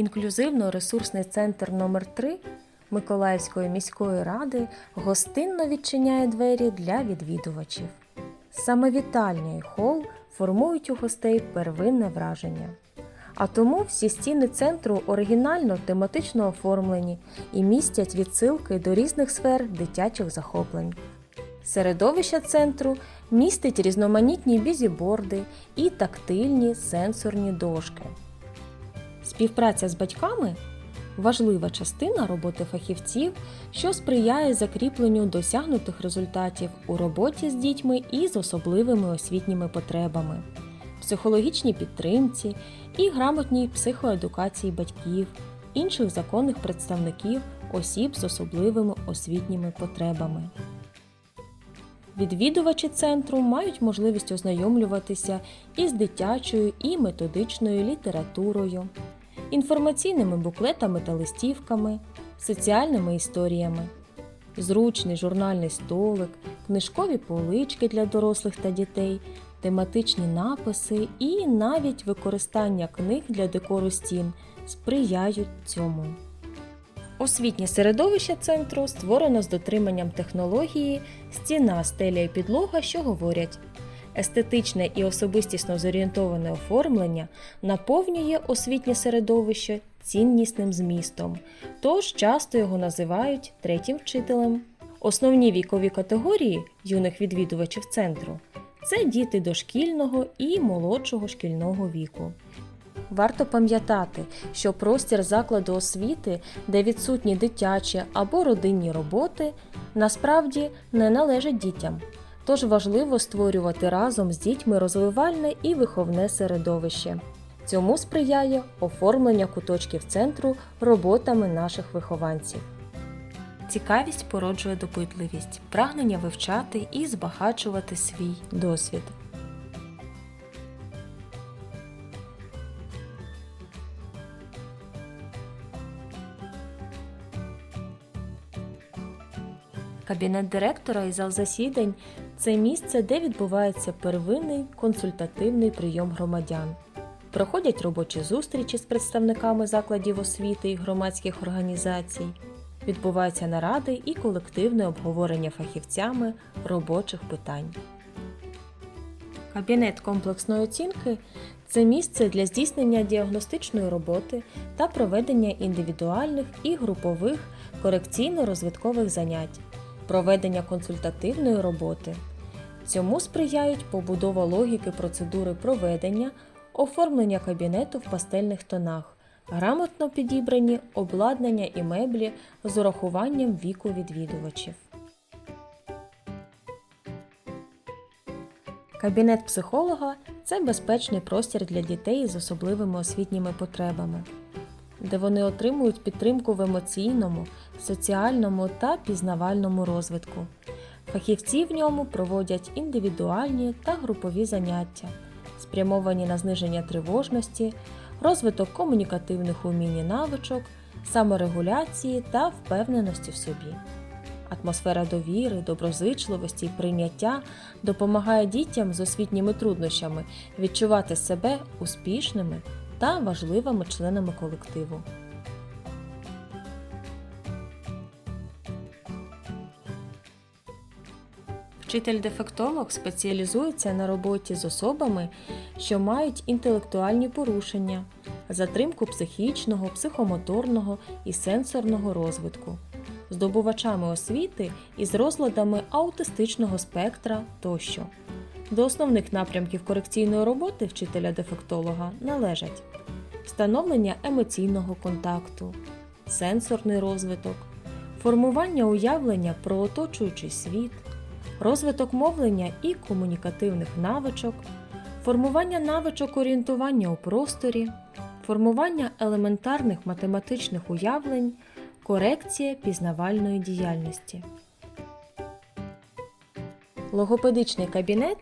Інклюзивно-ресурсний центр номер 3 Миколаївської міської ради гостинно відчиняє двері для відвідувачів. Саме вітальня і хол формують у гостей первинне враження. А тому всі стіни центру оригінально тематично оформлені і містять відсилки до різних сфер дитячих захоплень. Середовище центру містить різноманітні бізіборди і тактильні сенсорні дошки. Співпраця з батьками важлива частина роботи фахівців, що сприяє закріпленню досягнутих результатів у роботі з дітьми із особливими освітніми потребами, психологічній підтримці і грамотній психоедукації батьків, інших законних представників осіб з особливими освітніми потребами. Відвідувачі центру мають можливість ознайомлюватися із дитячою і методичною літературою, інформаційними буклетами та листівками, соціальними історіями, зручний журнальний столик, книжкові полички для дорослих та дітей, тематичні написи і навіть використання книг для декору стін сприяють цьому. Освітнє середовище центру створено з дотриманням технології стіна, стеля і підлога, що говорять. Естетичне і особистісно зорієнтоване оформлення наповнює освітнє середовище ціннісним змістом, тож часто його називають третім вчителем. Основні вікові категорії юних відвідувачів центру це діти дошкільного і молодшого шкільного віку. Варто пам'ятати, що простір закладу освіти, де відсутні дитячі або родинні роботи, насправді не належить дітям. Тож важливо створювати разом з дітьми розвивальне і виховне середовище. Цьому сприяє оформлення куточків центру роботами наших вихованців. Цікавість породжує допитливість, прагнення вивчати і збагачувати свій досвід. Кабінет директора і зал засідань це місце, де відбувається первинний консультативний прийом громадян. Проходять робочі зустрічі з представниками закладів освіти і громадських організацій. Відбуваються наради і колективне обговорення фахівцями робочих питань. Кабінет комплексної оцінки це місце для здійснення діагностичної роботи та проведення індивідуальних і групових корекційно-розвиткових занять, проведення консультативної роботи. Цьому сприяють побудова логіки процедури проведення, оформлення кабінету в пастельних тонах, грамотно підібрані обладнання і меблі з урахуванням віку відвідувачів. Кабінет психолога це безпечний простір для дітей з особливими освітніми потребами, де вони отримують підтримку в емоційному, соціальному та пізнавальному розвитку. Фахівці в ньому проводять індивідуальні та групові заняття, спрямовані на зниження тривожності, розвиток комунікативних умінь і навичок, саморегуляції та впевненості в собі. Атмосфера довіри, доброзичливості і прийняття допомагає дітям з освітніми труднощами відчувати себе успішними та важливими членами колективу. Вчитель-дефектолог спеціалізується на роботі з особами, що мають інтелектуальні порушення, затримку психічного, психомоторного і сенсорного розвитку, здобувачами освіти із розладами аутистичного спектра тощо. До основних напрямків корекційної роботи вчителя-дефектолога належать встановлення емоційного контакту, сенсорний розвиток, формування уявлення про оточуючий світ, розвиток мовлення і комунікативних навичок, формування навичок орієнтування у просторі, формування елементарних математичних уявлень, корекція пізнавальної діяльності. Логопедичний кабінет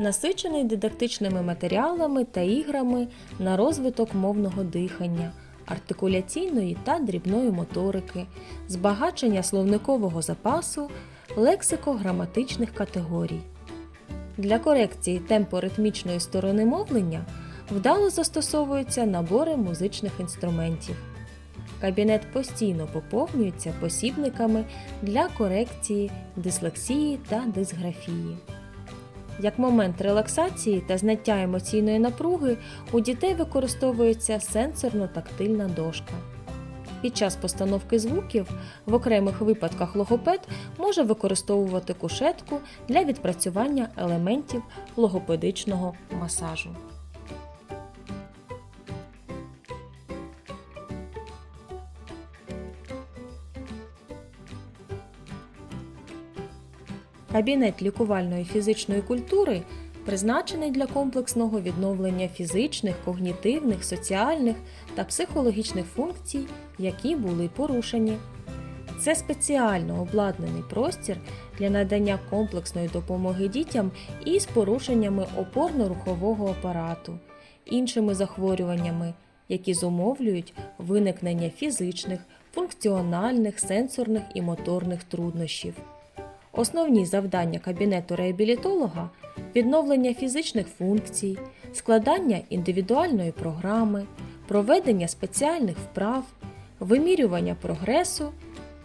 насичений дидактичними матеріалами та іграми на розвиток мовного дихання, артикуляційної та дрібної моторики, збагачення словникового запасу, лексико-граматичних категорій. Для корекції темпоритмічної сторони мовлення вдало застосовуються набори музичних інструментів. Кабінет постійно поповнюється посібниками для корекції дислексії та дисграфії. Як момент релаксації та зняття емоційної напруги у дітей використовується сенсорно-тактильна дошка. Під час постановки звуків в окремих випадках логопед може використовувати кушетку для відпрацювання елементів логопедичного масажу. Кабінет лікувальної фізичної культури призначений для комплексного відновлення фізичних, когнітивних, соціальних та психологічних функцій, які були порушені. Це спеціально обладнаний простір для надання комплексної допомоги дітям із порушеннями опорно-рухового апарату, іншими захворюваннями, які зумовлюють виникнення фізичних, функціональних, сенсорних і моторних труднощів. Основні завдання кабінету реабілітолога відновлення фізичних функцій, складання індивідуальної програми, проведення спеціальних вправ, вимірювання прогресу,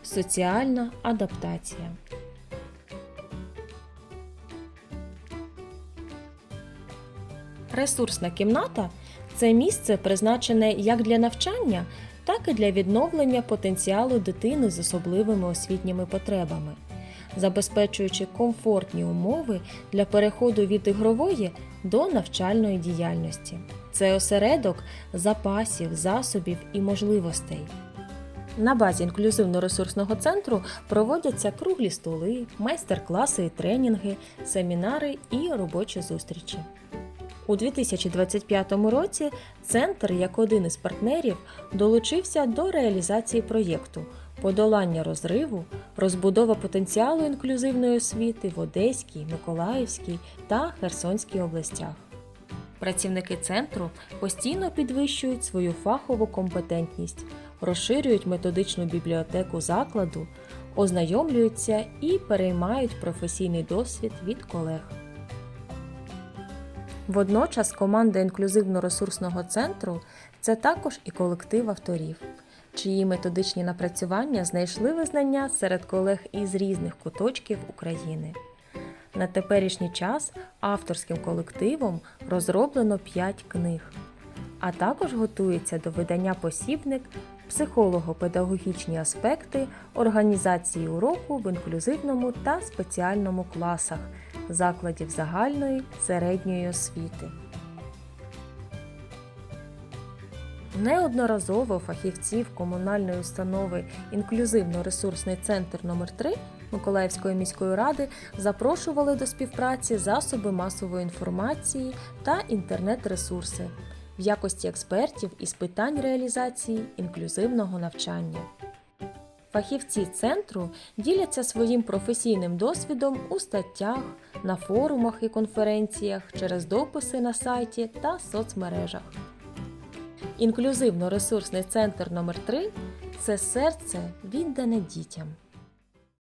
соціальна адаптація. Ресурсна кімната це місце призначене як для навчання, так і для відновлення потенціалу дитини з особливими освітніми потребами забезпечуючи комфортні умови для переходу від ігрової до навчальної діяльності. Це осередок запасів, засобів і можливостей. На базі інклюзивно-ресурсного центру проводяться круглі столи, майстер-класи і тренінги, семінари і робочі зустрічі. У 2025 році центр, як один із партнерів, долучився до реалізації проєкту подолання розриву, розбудова потенціалу інклюзивної освіти в Одеській, Миколаївській та Херсонській областях. Працівники центру постійно підвищують свою фахову компетентність, розширюють методичну бібліотеку закладу, ознайомлюються і переймають професійний досвід від колег. Водночас команда інклюзивно-ресурсного центру це також і колектив авторів, чиї методичні напрацювання знайшли визнання серед колег із різних куточків України. На теперішній час авторським колективом розроблено 5 книг, а також готується до видання посібник психолого-педагогічні аспекти організації уроку в інклюзивному та спеціальному класах закладів загальної середньої освіти. Неодноразово фахівців комунальної установи Інклюзивно-ресурсний центр номер 3 Миколаївської міської ради запрошували до співпраці засоби масової інформації та інтернет-ресурси в якості експертів із питань реалізації інклюзивного навчання. Фахівці центру діляться своїм професійним досвідом у статтях, на форумах і конференціях через дописи на сайті та соцмережах. Інклюзивно-ресурсний центр номер 3 це серце віддане дітям.